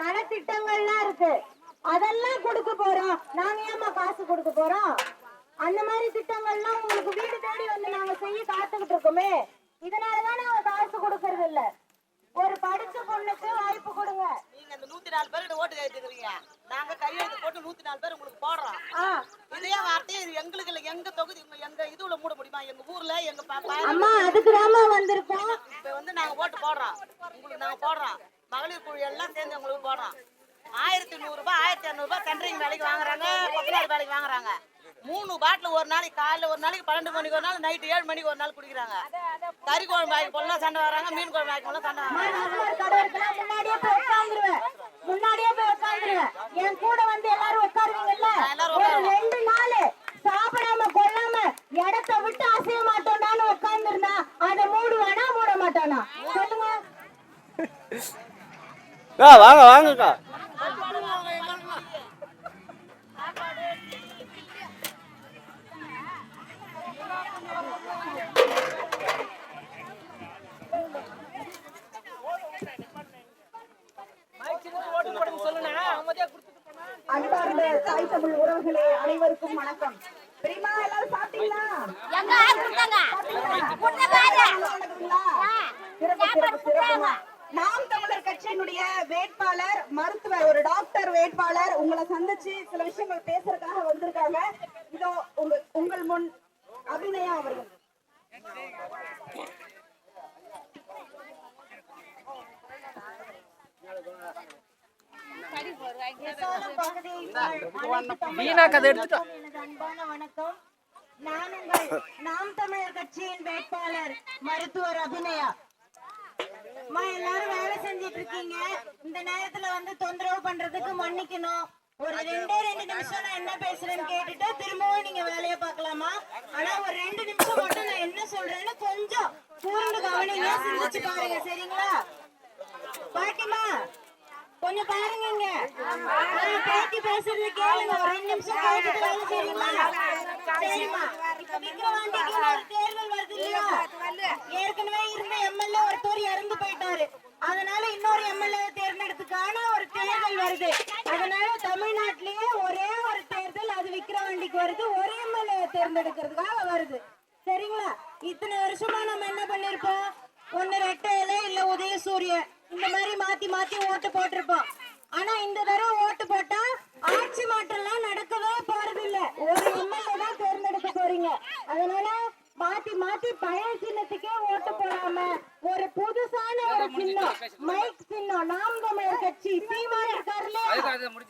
நலத்திட்டங்கள்லாம் இருக்கு. அதெல்லாம் கொடுக்க போறோம். நாங்க ஏமா காசு கொடுக்க போறோம்? அந்த மாதிரி திட்டங்கள்லாம் உங்களுக்கு வீடு தேடி வந்து நாங்க செய்ய காத்துக்கிட்டு இருக்கோமே. இதனாலதான் நாங்க காசு கொடுக்கறது இல்ல. ஒரு படிச்ச பொண்ணுக்கு வாய்ப்பு கொடுங்க. நீங்க இந்த நூத்தி நாலு பேருக்கு ஓட்டு கேட்டுக்கிறீங்க. நாங்க கையெழுத்து போட்டு நூத்தி நாலு பேர் உங்களுக்கு போடுறோம். இதே வார்த்தை இது எங்களுக்கு இல்ல எங்க தொகுதி எங்க இதுல மூட முடியுமா? எங்க ஊர்ல எங்க அம்மா அதுக்கு வந்திருக்கோம். இப்ப வந்து நாங்க ஓட்டு போடுறோம். உங்களுக்கு நாங்க போடுறோம். மகளிர் குழு எல்லாம் சேர்ந்து உங்களுக்கு போடுறோம். ஆயிரத்தி நூறு ரூபாய் ஆயிரத்தி இரநூறு ரூபாய் சென்ட்ரிங் வேலைக்கு வாங்குறாங்க கொத்தனார் வேலைக்கு வாங்குறாங்க. மூணு பாட்டில் ஒரு நாளைக்கு காலைல ஒரு நாளைக்கு பன்னெண்டு மணிக்கு ஒரு நாள் நைட்டு ஏழு மணிக்கு ஒரு நாள் குடிக்கிறாங்க. கறி குழம்பு வாங்கி போடலாம் சண்டை வராங்க மீன் குழம்பு வாங்கி போடலாம் சண்டை வராங்க. முன்னாடியே போய் உட்கார்ந்துருவேன் முன்னாடியே போய் உட்கார்ந்துருவேன் என் கூட வந்து எல்லாரும் உட்காருவீங்கல்ல? ஒரு. ரெண்டு நாள் சாப்பிடாம கொள்ளாம இடத்த விட்டு அசைய மாட்டோம்டான்னு உட்கார்ந்துருந்தா அதை மூடுவானா மூட மாட்டானா? சொல்லுங்க. ஆ வாங்க வாங்கக்கா. அன்பார்ந்த தாய் தமிழ் உறவுகளே அனைவருக்கும் வணக்கம். பிரிமா எல்லாரும் சாப்பிட்டீங்களா? சாப்பிட்டீங்களா? நாம் கட்சியினுடைய வேட்பாளர் மருத்துவர் ஒரு டாக்டர் வேட்பாளர் உங்களை சந்திச்சு சில விஷயங்கள் பேசுறதுக்காக வந்திருக்காங்க. இதோ உங்க உங்கள் முன் அபிநயா அவர்கள். வணக்கம். நான் உங்கள் நாம் தமிழர் கட்சியின் வேட்பாளர் மருத்துவர் அபிநயா. அம்மா எல்லாரும் வேலை செஞ்சிட்டு இருக்கீங்க இந்த நேரத்துல வந்து தொந்தரவு பண்றதுக்கு மன்னிக்கணும். ஒரு ரெண்டே ரெண்டு நிமிஷம் நான் என்ன பேசுறேன்னு கேட்டுட்டு திரும்பவும் நீங்க வேலையை பார்க்கலாமா? ஆனா ஒரு ரெண்டு நிமிஷம் மட்டும் நான் என்ன சொல்றேன்னு கொஞ்சம் கூர்ந்து கவனிங்க சிந்திச்சு பாருங்க சரிங்களா? பாட்டிமா கொஞ்சம் பாருங்க இங்க பேட்டி பேசுறது கேளுங்க. ஒரு ரெண்டு நிமிஷம் கேட்டுட்டு வேலை சரிம்மா? இப்ப விக்கிரவாண்டிக்கு ஒரு தேர்தல் வருது இல்லையா ஏற்கனவே இருந்த எம்எல்ஏ ஒருத்தர் இறந்து போயிட்டாரு. அதனால இன்னொரு எம்எல்ஏ தேர்ந்தெடுத்துக்கான ஒரு தேர்தல் வருது. அதனால தமிழ்நாட்டிலேயே ஒரே ஒரு தேர்தல் அது விக்கிரவாண்டிக்கு வருது. ஒரே எம்எல்ஏ தேர்ந்தெடுக்கிறதுக்காக வருது. சரிங்களா? இத்தனை வருஷமா நம்ம என்ன பண்ணிருப்போம்? ஒன்னு ரெட்டையிலே இலை இல்ல உதயசூரியன் இந்த மாதிரி மாத்தி மாத்தி ஓட்டு போட்டிருப்போம். ஆனா இந்த தடவை ஓட்டு போட்டா ஆட்சி மாற்றம்லாம் நடக்கவே போறது இல்ல ஒரு எம்எல்ஏ தான் தேர்ந்தெடுக்க போறீங்க. அதனால மாத்தி மாத்தி பழைய சின்னத்துக்கே ஓட்டு போடாம ஒரு புதுசான ஒரு சின்னம் மைக் சின்னம் நாம் தமிழர் கட்சி சீமான் இருக்காருல்ல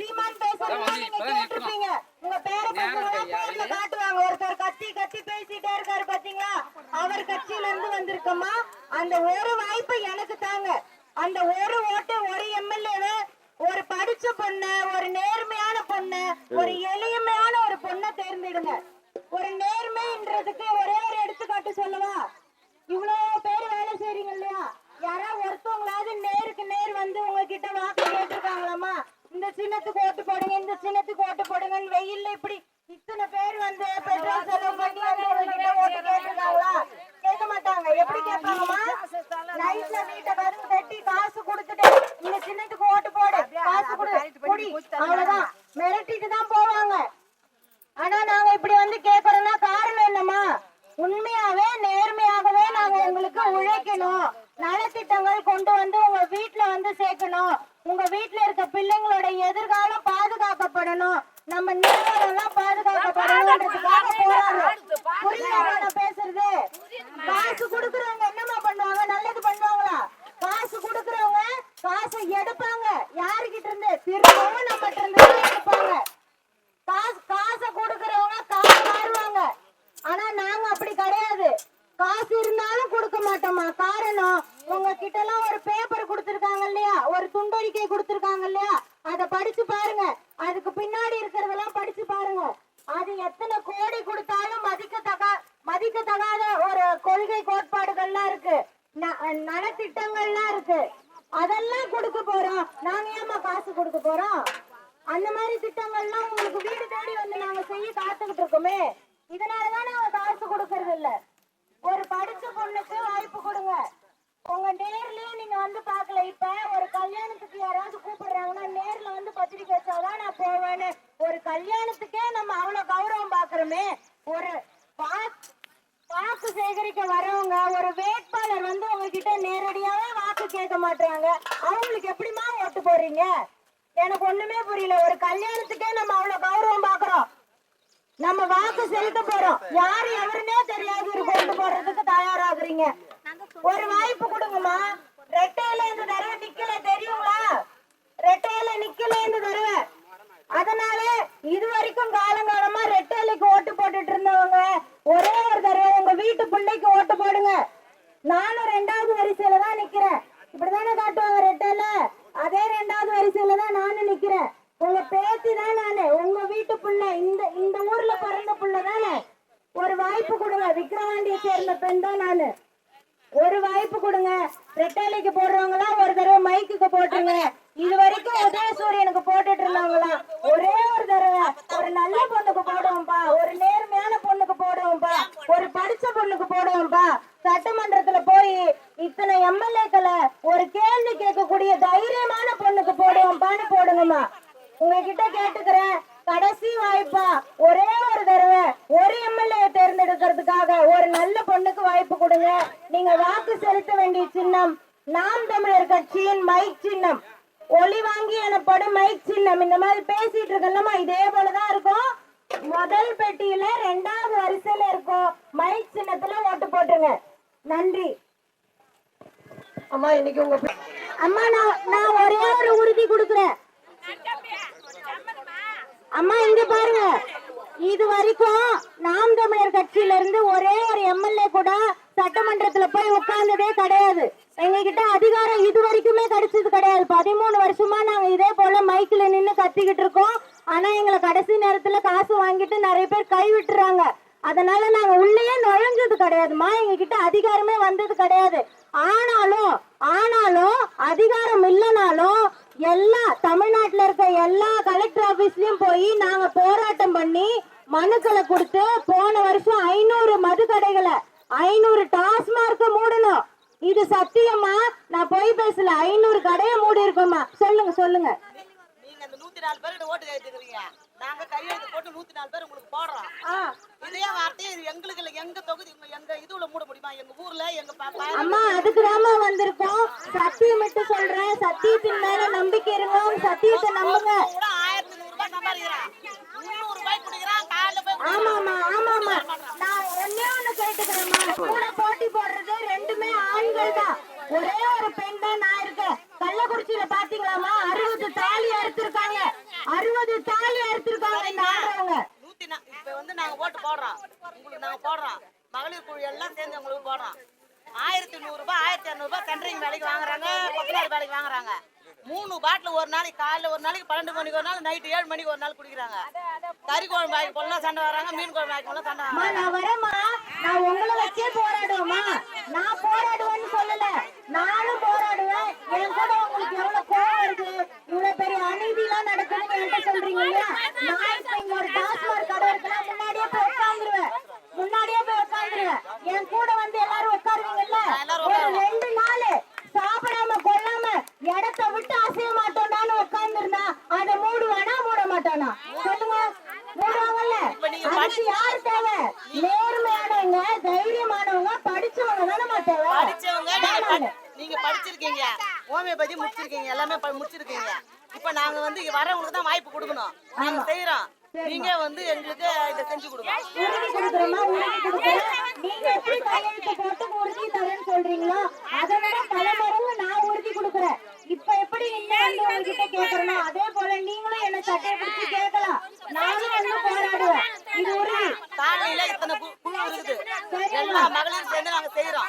சீமான் பேசுறதா நீங்க கேட்டிருப்பீங்க உங்க பேரை போன்ல காட்டுவாங்க. ஒருத்தர் கத்தி கத்தி பேசிட்டே இருக்காரு பாத்தீங்களா? அவர் கட்சியில இருந்து வந்திருக்கோமா? அந்த ஒரு வாய்ப்பை எனக்கு தாங்க. அந்த ஒரு ஓட்டு ஒரு எம்எல்ஏவை ஒரு படிச்ச பொண்ணு ஒரு நேர்மையான பொண்ணு ஒரு எளிமையான ஒரு பொண்ணை தேர்ந்தெடுங்க. ஒரு நேர்மைன்றதுக்கு ஒரே ஒரு எடுத்துக்காட்டு சொல்லவா? இவ்வளவு பேர் வேலை செய்றீங்க இல்லையா? யாராவது ஒருத்தவங்களாவது நேருக்கு நேர் வந்து உங்ககிட்ட வாக்கு கேட்டிருக்காங்களாமா இந்த சின்னத்துக்கு ஓட்டு போடுங்க இந்த சின்னத்துக்கு ஓட்டு போடுங்கன்னு வெயில்ல இப்படி இத்தனை பேர் வந்து பெட்ரோல் செலவு பண்ணி வந்து உங்ககிட்ட ஓட்டு கேட்டிருக்காங்களா? கேட்க மாட்டாங்க. எப்படி கேட்பாங்கம்மா? நைட்ல வீட்டை கதவு தட்டி காசு கொடுத்துட்டு இந்த சின்னத்துக்கு ஓட்டு போடு காசு கொடு அவ்வளவுதான். மிரட்டிட்டு தான் போவாங்க. ஆனா நாங்க இப்படி வந்து கேக்குறோம்னா காரணம் என்னம்மா? உண்மையாவே நேர்மையாகவே நாங்க உங்களுக்கு உழைக்கணும். நலத்திட்டங்கள் கொண்டு வந்து உங்க வீட்ல வந்து சேர்க்கணும். உங்க வீட்ல இருக்க பிள்ளைங்களோட எதிர்காலம் பாதுகாக்கப்படணும். நம்ம நிறுவனம் பாதுகாக்கப்படணும்ன்றதுக்காக போராடுறோம் பேசுறது? காசு குடுக்கறவங்க என்னம்மா பண்ணுவாங்க? நல்லது குடுக்கறவங்க காசை எடுப்பாங்க. யாருகிட்ட இருந்து? திரும்பவும் நம்ம இருந்து தான் எடுப்பாங்க. காசு காசை கொடுக்கறவங்க காசு மாறுவாங்க. ஆனா நாங்க அப்படி கிடையாது. காசு இருந்தாலும் கொடுக்க மாட்டோமா? காரணம் உங்க கிட்ட எல்லாம் ஒரு பேப்பர் கொடுத்துருக்காங்க இல்லையா? ஒரு துண்டறிக்கை கொடுத்துருக்காங்க இல்லையா? அதை படிச்சு பாருங்க. அதுக்கு பின்னாடி இருக்கிறதெல்லாம் படிச்சு பாருங்க. அது எத்தனை கோடி கொடுத்தாலும் மதிக்கத்தக மதிக்கத்தகாத ஒரு கொள்கை கோட்பாடுகள்லாம் இருக்கு. ந- நலத்திட்டங்கள்லாம் இருக்கு. அதெல்லாம் கொடுக்க போறோம். நாங்க ஏமா காசு கொடுக்க போறோம்? அந்த மாதிரி திட்டங்கள்லாம் உங்களுக்கு வீடு தேடி வந்து நாங்க செய்ய காத்துக்கிட்டு இருக்கோமே. இதனாலதான் நாங்க காசு கொடுக்கறது இல்ல. ஒரு படிச்ச பொண்ணுக்கு வாய்ப்பு கொடுங்க. உங்க நேர்லயே நீங்க வந்து பாக்கல இப்ப ஒரு கல்யாணத்துக்கு யாராவது கூப்பிடுறாங்கன்னா நேர்ல வந்து பத்திரிக்கை வச்சாதான் நான் போவேன்னு. ஒரு கல்யாணத்துக்கு நம்ம வாக்கு செலுத்த போறோம். யாரு எவருன்னே தெரியாது. ஒரு கொண்டு போடுறதுக்கு தயாராகிறீங்க. ஒரு வாய்ப்பு கொடுங்கம்மா. ரெட்டையில இந்த தடவை நிக்கல தெரியுங்களா? ரெட்டையில நிக்கல இந்த தடவை அதனால இது வரைக்கும் காலங்காலமா ரெட்டையிலைக்கு ஓட்டு போட்டுட்டு இருந்தவங்க ஒரே ஒரு தடவை உங்க வீட்டு பிள்ளைக்கு ஓட்டு போடுங்க. நானும் ரெண்டாவது வரிசையில தான் நிக்கிறேன். இப்படிதானே காட்டுவாங்க ரெட்டையில? அதே ரெண்டாவது வரிசையில தான் நானும் நிக்கிறேன். உங்க பேத்தி தான் நானு உங்க வீட்டு புள்ள இந்த இந்த ஊர்ல பிறந்த புள்ள தானே? ஒரு வாய்ப்பு கொடுங்க விக்ரவாண்டியை சேர்ந்த பெண் தான் நானு. ஒரு வாய்ப்பு கொடுங்க ரெட்டாலைக்கு போடுறவங்களா ஒரு தடவை மைக்குக்கு போட்டுருங்க. இது வரைக்கும் உதயசூரியனுக்கு போட்டுட்டு இருந்தவங்களா? ஒரே ஒரு தடவை. ஒரு நல்ல பொண்ணுக்கு போடுவோம்ப்பா ஒரு நேர்மையான பொண்ணுக்கு போடுவோம்ப்பா ஒரு படிச்ச பொண்ணுக்கு போடுவோம்ப்பா சட்டமன்றத்துல போய் இத்தனை எம்எல்ஏக்களை ஒரு கேள்வி கேட்கக்கூடிய தைரியமான பொண்ணுக்கு போடுவோம்ப்பான்னு போடுங்கம்மா. உங்ககிட்ட கேட்டுக்கிறேன். கடைசி வாய்ப்பா ஒரே ஒரு தடவை ஒரு எம்எல்ஏ தேர்ந்தெடுக்கிறதுக்காக ஒரு நல்ல பொண்ணுக்கு வாய்ப்பு கொடுங்க. நீங்க வாக்கு செலுத்த வேண்டிய சின்னம் நாம் தமிழர் கட்சியின் மைக் சின்னம். ஒளி வாங்கி எனப்படும் மைக் சின்னம். இந்த மாதிரி பேசிட்டு இருக்கல்லமா இதே போலதான் இருக்கும். முதல் பெட்டியில ரெண்டாவது வரிசையில இருக்கும். மைக் சின்னத்துல ஓட்டு போட்டுருங்க. நன்றி. அம்மா இன்னைக்கு உங்க அம்மா நான் நான் ஒரே ஒரு உறுதி கொடுக்குறேன். அம்மா இங்க பாருங்க. இது வரைக்கும் நாம் தமிழர் கட்சியில இருந்து ஒரே ஒரு எம்எல்ஏ கூட சட்டமன்றத்துல போய் உட்கார்ந்ததே கிடையாது. எங்ககிட்ட அதிகாரம் இது வரைக்குமே கிடைச்சது கிடையாது. பதிமூணு வருஷமா நாங்க இதே போல மைக்ல நின்னு கத்திக்கிட்டு இருக்கோம். ஆனா எங்களை கடைசி நேரத்துல காசு வாங்கிட்டு நிறைய பேர் கை விட்டுறாங்க. அதனால நாங்க உள்ளேயே நுழைஞ்சது கிடையாதுமா எங்க கிட்ட அதிகாரமே வந்தது கிடையாது. ஆனாலும் ஆனாலும் அதிகாரம் இல்லைனாலும் எல்லா தமிழ்நாட்டுல இருக்க எல்லா கலெக்டர் ஆபீஸ்லயும் போய் நாங்க போராட்டம் பண்ணி மனுக்களை கொடுத்து போன வருஷம் ஐநூறு மது கடைகளை ஐநூறு டாஸ்மார்க்க மூடணும். இது சத்தியமா? நான் போய் பேசல. ஐநூறு கடையை மூடி இருக்கோமா சொல்லுங்க சொல்லுங்க. நீங்க அந்த நூத்தி நாலு பேர்கிட்ட ஓட்டு கேட்டுக்கிறீங்க. நாங்க கையெழுத்து போட்டு நூத்தி நாலு பேர் உங்களுக்கு போடுறோம். இதே வார்த்தையை இது எங்களுக்கு இல்ல எங்க தொகுதி எங்க இதுல மூட முடியுமா? எங்க ஊர்ல எங்க பாப்பா அம்மா அதுக்குதாம்மா வந்திருக்கோம். சத்தியமிட்டு சொல்றேன். சத்தியத்தின் மேல நம்பிக்கை இருங்க சத்தியத்தை நம்புங்க. ஆயிரத்தி நூறு ரூபாய் சம்பாதிக்கிறான் முந்நூறு ரூபாய் குடிக்கிறான் காலைல போய் ஆமாமா ஆமாமா நான் ஒண்ணே ஒண்ணு கேட்டுக்கிறேம்மா. கூட போட்டி போடுறது ரெண்டுமே ஆண்கள் தான் ஒரே ஒரு பெண் தான் நான் இருக்கேன். கள்ளக்குறிச்சியில பாத்தீங்களாமா அறுபது தாலி அறுத்திருக்காங்க. அறுபது தாலி அறுத்திருக்காங்க இந்த ஆடுறவங்க நூத்தி நா- இப்ப வந்து ஓட்டு போடுறோம் உங்களுக்கு நாங்கள் போடுறோம். மகளிர் குழு எல்லாம் சேர்ந்து உங்களுக்கு போடுறோம். ஆயிரத்தி நூறு ரூபாய் ஆயிரத்தி இரநூறுபா ரூபாய் சென்ட்ரிங் வேலைக்கு வாங்குறாங்க கொத்தனார் வேலைக்கு வாங்குறாங்க. மூணு பாட்டில் ஒரு நாளைக்கு காலைல ஒரு நாளைக்கு பன்னெண்டு மணிக்கு ஒரு நாள் நைட்டு ஏழு மணிக்கு ஒரு நாள் குடிக்கிறாங்க. கறி குழம்பு வாங்கி போடலாம் சண்டை வராங்க மீன் குழம்பு வாங்கி போடலாம் சண்டை நான் வரேம்மா. நான் உங்களை வச்சே போராடுவேம்மா. நான் போராடுவேன்னு சொல்லல. நானும் போராடுவேன். என் கூட உங்களுக்கு எவ்வளவு கோவம் இருக்கு இவ்வளவு பெரிய அநீதி எல்லாம் நடக்குதுன்னு என்கிட்ட சொல்றீங்க இல்லையா நான் இப்ப இங்க ஒரு டாஸ்மாக் கடை இருக்குன்னா முன்னாடியே போய் உட்காந்துருவேன் முன்னாடியே போய் உட்காந்துருவேன் என் கூட வந்து எல்லாரும் உட்காருவீங்கல்ல எல்லாரும் ஒரு ரெண்டு நாள் சாப்பிடாம கொள்ளாம இடத்த விட்டு அசைய மாட்டோம்டான்னு உட்கார்ந்து இருந்தா அதை மூடுவானா மூட மாட்டானா சொல்லுங்க மூடுவாங்கல்ல அதுக்கு யாரு தேவை நேர்மையானவங்க தைரியமானவங்க படிச்சவங்க தானே தேவை படிச்சவங்க நீங்க படி- நீங்க படிச்சிருக்கீங்க ஹோமியோபதி முடிச்சிருக்கீங்க எல்லாமே முடிச்சிருக்கீங்க. இப்ப நாங்க வந்து வரவங்களுக்கு தான் வாய்ப்பு கொடுக்கணும். நாங்க செய்யறோம் நீங்க வந்து எங்களுக்கு இதை செஞ்சு கொடுங்க. உறுதி கொடுக்குறோமா? உறுதி கொடுக்குறோம்? நீங்க எப்படி கையெழுத்து போட்டு உறுதி தரேன்னு சொல்றீங்களோ அதை விட தலைமறைவு நான் உறுதி கொடுக்குறேன். இப்ப எப்படி வந்து உங்ககிட்ட கேக்குறனோ அதே போல நீங்களும் என்ன சட்டையை பிடிச்சு கேட்கலாம். நானும் போராடுவேன் இது உறுதி காலையில இத்தனை கு- குழு இருக்குது மகளிரும் சேர்ந்து நாங்க செய்யறோம்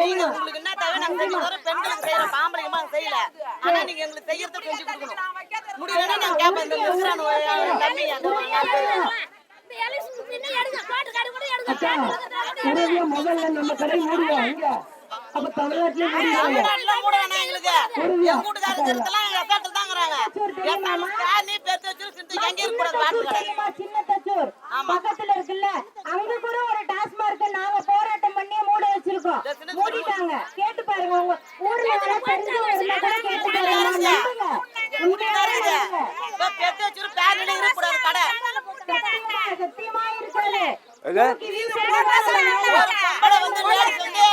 நீங்க உங்களுக்கு என்ன தேவை நாங்க செஞ்சு தரோம் பெண்களுக்கு செய்யறோம் பாம்பளைக்கு நாங்க செய்யல. ஆனா நீங்க எங்களுக்கு செய்யறத கொடுக்கணும். முடியலன்னா நாங்க கேட்போம் இந்த மிஸ்ரான் தம்பி முதல்ல நம்ம கடை மூடுவோம் அப்ப தமிழ்நாட்டுல எங்களுக்கு. எங்க வீட்டுக்காரங்க இருக்கலாம் எங்க தாங்கிறாங்க நீ பேத்து வச்சு எங்க பக்கத்துல இருக்குல்ல அங்க கூட ஒரு டாஸ்மார்க் நாங்க போராட்டம் பண்ணி வச்சிருக்கோம் மூடிட்டாங்க. கேட்டு பாருங்க உங்க ஊர்ல யாராவது தெரிஞ்சவங்க இருந்தா கூட கேட்டு பாருங்க. நம்புங்க. எங்க வீட்டுக்காரங்க இப்ப பெத்து வச்சிரு பேர்ல இருக்கக்கூடாது கடை சத்தியமா சத்தியமா இருக்காது எது? ஒரு பொம்பளை வந்து லேடிஸ் வந்து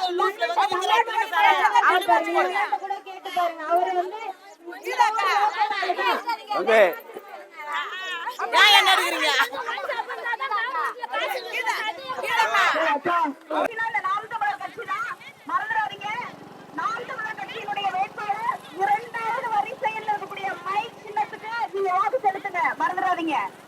இந்த லூஸ்ல வந்து வித்துறா திருட்டு சாராயம். அப்படி வச்சு போடுங்க. கூட கேட்டு பாருங்க அவரு வந்து தம்பி ஏன் என்ன எடுக்கிறீங்க இந்த நாம் தமிழர் கட்சி தான் மறந்துடாதீங்க நாம் தமிழர் கட்சியினுடைய வேட்பாளர்